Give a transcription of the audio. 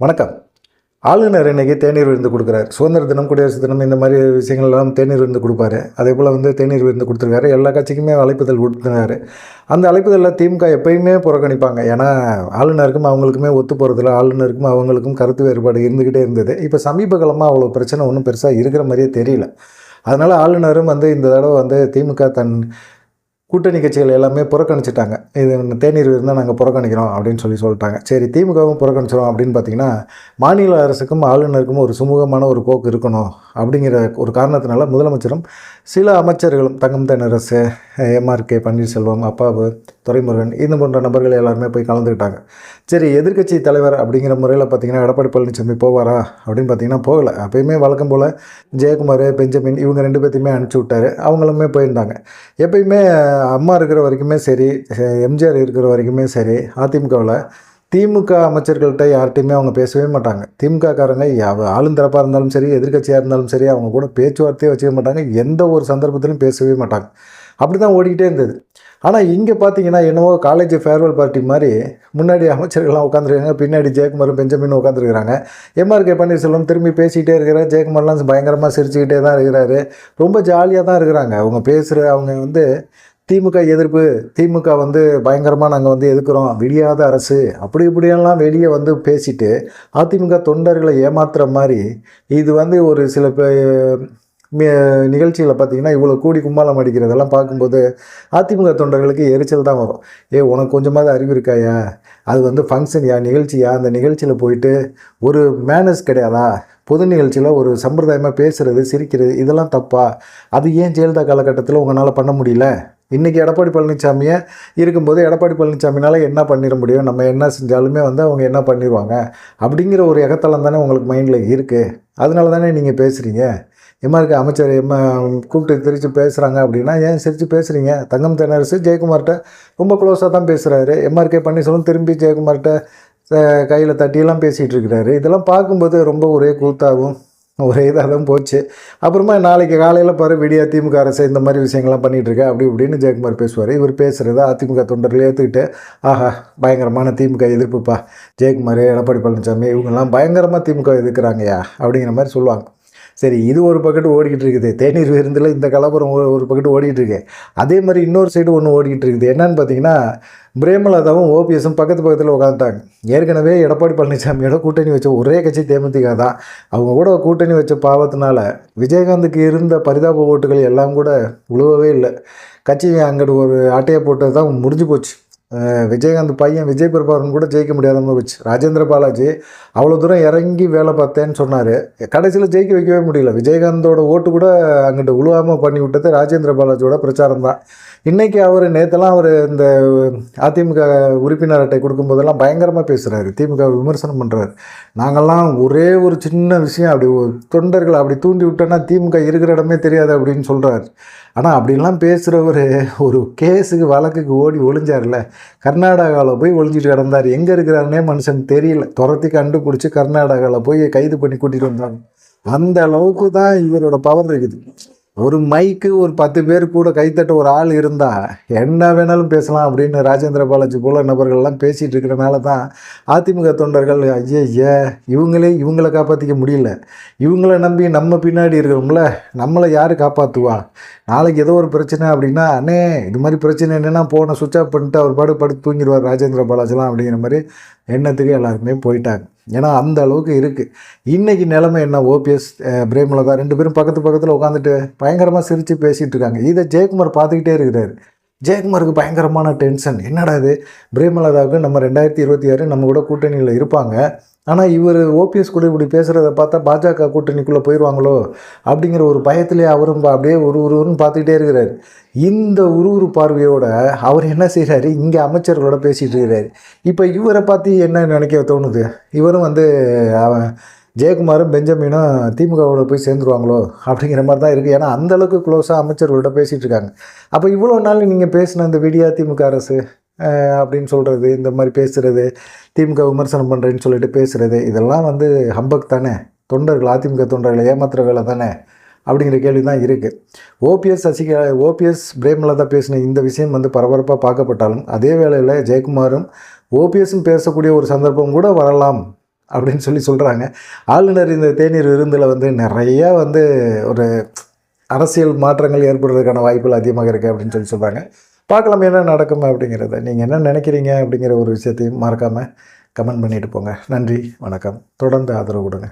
வணக்கம். ஆளுநர் இன்றைக்கி தேநீர் விருந்து கொடுக்குறாரு. சுதந்திர தினம் குடியரசு தினம் இந்த மாதிரி விஷயங்கள்லாம் தேநீர் விருந்து கொடுப்பாரு. அதே போல் வந்து தேநீர் விருந்து கொடுத்துருக்காரு. எல்லா கட்சிக்குமே அழைப்புதல் கொடுத்துருக்காரு அந்த அழைப்புதலில் திமுக எப்பயுமே புறக்கணிப்பாங்க. ஏன்னா ஆளுநருக்கும் அவங்களுக்குமே ஒத்து போகிறதுல ஆளுநருக்கும் அவங்களுக்கும் கருத்து வேறுபாடு இருந்துக்கிட்டே இருந்தது. இப்போ சமீப காலமாக அவ்வளோ பிரச்சனை ஒன்றும் பெருசாக இருக்கிற மாதிரியே தெரியல. அதனால் ஆளுநரும் வந்து இந்த தடவை வந்து திமுக தன் கூட்டணி கட்சிகள் எல்லாமே புறக்கணிச்சிட்டாங்க. இது தேநீர் இருந்தால் நாங்கள் புறக்கணிக்கிறோம் அப்படின்னு சொல்லி சொல்லிட்டாங்க. சரி திமுகவும் புறக்கணிச்சிடும் அப்படின்னு பார்த்தீங்கன்னா மாநில அரசுக்கும் ஆளுநருக்கும் ஒரு சுமூகமான ஒரு போக்கு இருக்கணும் அப்படிங்கிற ஒரு காரணத்தினால முதலமைச்சரும் சில அமைச்சர்களும் தங்கம் தென்னரசு எம்ஆர்கே பன்னீர்செல்வம் அப்பாவு துரைமுருகன் இந்த போன்ற நபர்கள் எல்லாருமே போய் கலந்துக்கிட்டாங்க. சரி எதிர்க்கட்சி தலைவர் அப்படிங்கிற முறையில் பார்த்தீங்கன்னா எடப்பாடி பழனிசாமி போவாரா அப்படின்னு பார்த்தீங்கன்னா போகலை. அப்பயுமே வழக்கம் போல் ஜெயக்குமார் பெஞ்சமின் இவங்க ரெண்டு பேர்த்தையுமே அனுப்பிச்சி விட்டாரு. அவங்களுமே போயிருந்தாங்க. எப்பயுமே அம்மா இருக்கிற வரைக்குமே சரி எம்ஜிஆர் இருக்கிற வரைக்குமே சரி அதிமுகவில் திமுக அமைச்சர்கள்ட்ட யார்கிட்டையுமே அவங்க பேசவே மாட்டாங்க. திமுக காரங்க யா- ஆளுந்தரப்பாக இருந்தாலும் சரி எதிர்க்கட்சியாக இருந்தாலும் சரி அவங்க கூட பேச்சுவார்த்தையே வச்சுக்க மாட்டாங்க. எந்த ஒரு சந்தர்ப்பத்திலும் பேசவே மாட்டாங்க. அப்படி தான் ஓடிக்கிட்டே இருந்தது. ஆனால் இங்கே பார்த்தீங்கன்னா என்னவோ காலேஜ் ஃபேர்வெல் பார்ட்டி மாதிரி முன்னாடி அமைச்சர்கள்லாம் உட்காந்துருக்காங்க பின்னாடி ஜெயக்குமாரும் பெஞ்சமின் உட்காந்துருக்குறாங்க எம்ஆர்கே பன்னீர்செல்வம் திரும்பி பேசிக்கிட்டே இருக்கிறார். ஜெயக்குமார்லாம் பயங்கரமாக சிரிச்சுக்கிட்டே தான் இருக்கிறாரு. ரொம்ப ஜாலியாக தான் இருக்கிறாங்க. அவங்க பேசுகிற அவங்க வந்து திமுக எதிர்ப்பு திமுக வந்து பயங்கரமாக நாங்கள் வந்து எதிர்க்கிறோம் விடியாத அரசு அப்படி இப்படியெல்லாம் வெளியே வந்து பேசிட்டு அதிமுக தொண்டர்களை ஏமாத்துகிற மாதிரி இது வந்து ஒரு சில நிகழ்ச்சியில் பார்த்தீங்கன்னா இவ்வளோ கூடி கும்மாளம் அடிக்கிறதெல்லாம் பார்க்கும்போது அதிமுக தொண்டர்களுக்கு எரிச்சல் தான் வரும். ஏ உனக்கு கொஞ்சமாவது அறிவு இருக்காயா? அது வந்து ஃபங்க்ஷன்யா நிகழ்ச்சியா? அந்த நிகழ்ச்சியில் போயிட்டு ஒரு மேனஸ் கிடையாதா? பொது நிகழ்ச்சியில் ஒரு சம்பிரதாயமாக பேசுகிறது சிரிக்கிறது இதெல்லாம் தப்பா? அது ஏன் ஜெயலலிதா காலகட்டத்தில் உங்களால் பண்ண முடியல? இன்றைக்கி எடப்பாடி பழனிசாமியை இருக்கும்போது எடப்பாடி பழனிசாமினால என்ன பண்ணிட முடியும்? நம்ம என்ன செஞ்சாலுமே வந்து அவங்க என்ன பண்ணிடுவாங்க அப்படிங்கிற ஒரு எகத்தளம் தானே உங்களுக்கு மைண்டில் இருக்குது அதனால தானே நீங்கள் பேசுகிறீங்க எம்ஆர்கே அமைச்சர் எம்ம கூப்பிட்டு திரித்து பேசுகிறாங்க அப்படின்னா ஏன் சிரித்து பேசுகிறீங்க தங்கம் தென்னரசு ஜெயக்குமார்கிட்ட ரொம்ப க்ளோஸாக தான் பேசுகிறாரு எம்ஆர்கே பன்னீர்செல்வம் திரும்பி ஜெயக்குமார்கிட்ட கையில் தட்டியெல்லாம் பேசிகிட்டு இருக்கிறாரு. இதெல்லாம் பார்க்கும்போது ரொம்ப ஒரே கூத்தாகும் ஒரே இதாக தான் போச்சு. அப்புறமா நாளைக்கு காலையில் பாரு விடியா திமுக அரசு இந்த மாதிரி விஷயங்கள்லாம் பண்ணிகிட்டு அப்படி இப்படின்னு ஜெயக்குமார் பேசுவார். இவர் பேசுகிறத அதிமுக தொண்டர்கள் ஏற்றுக்கிட்டு ஆஹா பயங்கரமான திமுக எதிர்ப்புப்பா. ஜெயக்குமார் எடப்பாடி பழனிசாமி இவங்கெல்லாம் பயங்கரமாக திமுக எதிர்க்கிறாங்கயா அப்படிங்கிற மாதிரி சொல்லுவாங்க. சரி இது ஒரு பக்கெட்டு ஓடிக்கிட்டு இருக்குது தேநீர் விருந்தில் இந்த கலவரம் ஒரு பக்கெட்டு ஓடிக்கிட்டு இருக்கு அதே மாதிரி இன்னொரு சைடு ஒன்று ஓடிக்கிட்டு இருக்குது என்னன்னு பார்த்தீங்கன்னா பிரேமலதாவும் ஓபிஎஸும் பக்கத்து பக்கத்தில் உட்காந்துட்டாங்க ஏற்கனவே எடப்பாடி பழனிசாமியோட கூட்டணி வச்ச ஒரே கட்சி தேமுதிக தான். அவங்க கூட கூட்டணி வச்ச பாவத்தினால விஜயகாந்துக்கு இருந்த பரிதாப ஓட்டுகள் எல்லாம் கூட உழுவவே இல்லை. கட்சி அங்கிட்டு ஒரு ஆட்டையை போட்டது தான் முடிஞ்சு போச்சு. விஜயகாந்த் பையன் விஜய் பிரபாகரன் கூட ஜெயிக்க முடியாத வச்சு ராஜேந்திர பாலாஜி அவ்வளோ தூரம் இறங்கி வேலை பார்த்தேன்னு சொன்னார். கடைசியில் ஜெயிக்க வைக்கவே முடியல. விஜயகாந்தோட ஓட்டு கூட அங்கிட்டு உழுவாமல் பண்ணி விட்டது ராஜேந்திர பாலாஜியோட பிரச்சாரம் தான். இன்றைக்கி அவர் நேற்றெல்லாம் அவர் இந்த அதிமுக உறுப்பினர் அட்டை கொடுக்கும்போதெல்லாம் பயங்கரமாக பேசுகிறாரு திமுக விமர்சனம் பண்ணுறாரு நாங்கள்லாம் ஒரே ஒரு சின்ன விஷயம் அப்படி ஒரு தொண்டர்கள் அப்படி தூண்டி விட்டோன்னா திமுக இருக்கிற இடமே தெரியாது அப்படின்னு சொல்கிறாரு ஆனால் அப்படிலாம் பேசுகிறவர் ஒரு கேஸுக்கு வழக்குக்கு ஓடி ஒளிஞ்சார்ல கர்நாடகாவில் போய் ஒளிஞ்சிட்டு கிடந்தார். எங்கே இருக்கிறாருனே மனுஷன் தெரியல. துரத்தி கண்டுபிடிச்சி கர்நாடகாவில் போய் கைது பண்ணி கூட்டிகிட்டு வந்தாங்க. அந்த அளவுக்கு தான் இவரோட பவர் இருக்குது. ஒரு மைக்கு ஒரு பத்து பேர் கூட கைத்தட்ட ஒரு ஆள் இருந்தால் என்ன வேணாலும் பேசலாம் அப்படின்னு ராஜேந்திர பாலாஜி போல நபர்கள்லாம் பேசிகிட்டு இருக்கிறனால தான் அதிமுக தொண்டர்கள் ஐய இவங்களே இவங்களை காப்பாற்றிக்க முடியல. இவங்கள நம்பி நம்ம பின்னாடி இருக்கிறோம்ல நம்மளை யார் காப்பாற்றுவா நாளைக்கு ஏதோ ஒரு பிரச்சனை அப்படின்னா அண்ணே இது மாதிரி பிரச்சனை என்னென்னா போன சுவிட்ச் ஆஃப் பண்ணிட்டு அவர் பாடு படுத்து தூங்கிடுவார் ராஜேந்திர பாலாஜிலாம் அப்படிங்கிற மாதிரி எண்ணத்துக்கு எல்லாருக்குமே போயிட்டாங்க. ஏன்னா அந்த அளவுக்கு இருக்குது இன்றைக்கி நிலைமை என்ன? ஓபிஎஸ் பிரேமலதா ரெண்டு பேரும் பக்கத்து பக்கத்தில் உட்காந்துட்டு பயங்கரமாக சிரித்து பேசிகிட்டு இருக்காங்க. இதை ஜெயக்குமார் பார்த்துக்கிட்டே இருக்கிறாரு. ஜெயக்குமாருக்கு பயங்கரமான டென்ஷன் என்னடா இது? பிரேமலதாவுக்கு நம்ம ரெண்டாயிரத்தி இருபத்தி ஆறு நம்ம கூட கூட்டணியில் இருப்பாங்க. ஆனால் இவர் ஓபிஎஸ் கூட இப்படி பேசுகிறத பார்த்தா பாஜக கூட்டணிக்குள்ளே போயிடுவாங்களோ அப்படிங்கிற ஒரு பயத்திலே அவரும் அப்படியே ஒரு ஒருவரும் பார்த்துக்கிட்டே இருக்கிறார். இந்த உருவுரு பார்வையோட அவர் என்ன செய்கிறாரு இங்கே அமைச்சர்களோட பேசிகிட்டு இருக்கிறாரு. இப்போ இவரை பார்த்து என்ன நினைக்க தோணுது? இவரும் வந்து அவன் ஜெயக்குமாரும் பெஞ்சமினும் திமுகவோட போய் சேர்ந்துருவாங்களோ? அப்படிங்கிற மாதிரி தான் இருக்குது ஏன்னா அந்த அளவுக்கு க்ளோஸாக அமைச்சர்களோட பேசிகிட்டு இருக்காங்க. அப்போ இவ்வளோ நாள் நீங்கள் பேசின இந்த விடியா திமுக அரசு அப்படின்னு சொல்கிறது இந்த மாதிரி பேசுகிறது திமுக விமர்சனம் பண்ணுறேன்னு சொல்லிட்டு பேசுகிறது இதெல்லாம் வந்து ஹம்பக் தானே? தொண்டர்கள் அதிமுக தொண்டர்களை ஏமாத்துற வேலை தானே? அப்படிங்கிற கேள்வி தான் இருக்குது ஓபிஎஸ் சசிகலா ஓபிஎஸ் பிரேமலதா பேசின இந்த விஷயம் வந்து பரபரப்பாக பார்க்கப்பட்டாலும் அதே வேளையில் ஜெயக்குமாரும் ஓபிஎஸும் பேசக்கூடிய ஒரு சந்தர்ப்பம் கூட வரலாம் அப்படின்னு சொல்லி சொல்கிறாங்க ஆளுநர் இந்த தேநீர் விருந்தில் வந்து நிறையா வந்து ஒரு அரசியல் மாற்றங்கள் ஏற்படுறதுக்கான வாய்ப்புகள் அதிகமாக இருக்குது அப்படின்னு சொல்லி சொல்கிறாங்க பார்க்கலாம் என்ன நடக்கும் அப்படிங்கிறத. நீங்கள் என்ன நினைக்கிறீங்க அப்படிங்கிற ஒரு விஷயத்தையும் மறக்காமல் கமெண்ட் பண்ணிட்டு போங்க. நன்றி வணக்கம். தொடர்ந்து ஆதரவு கொடுங்க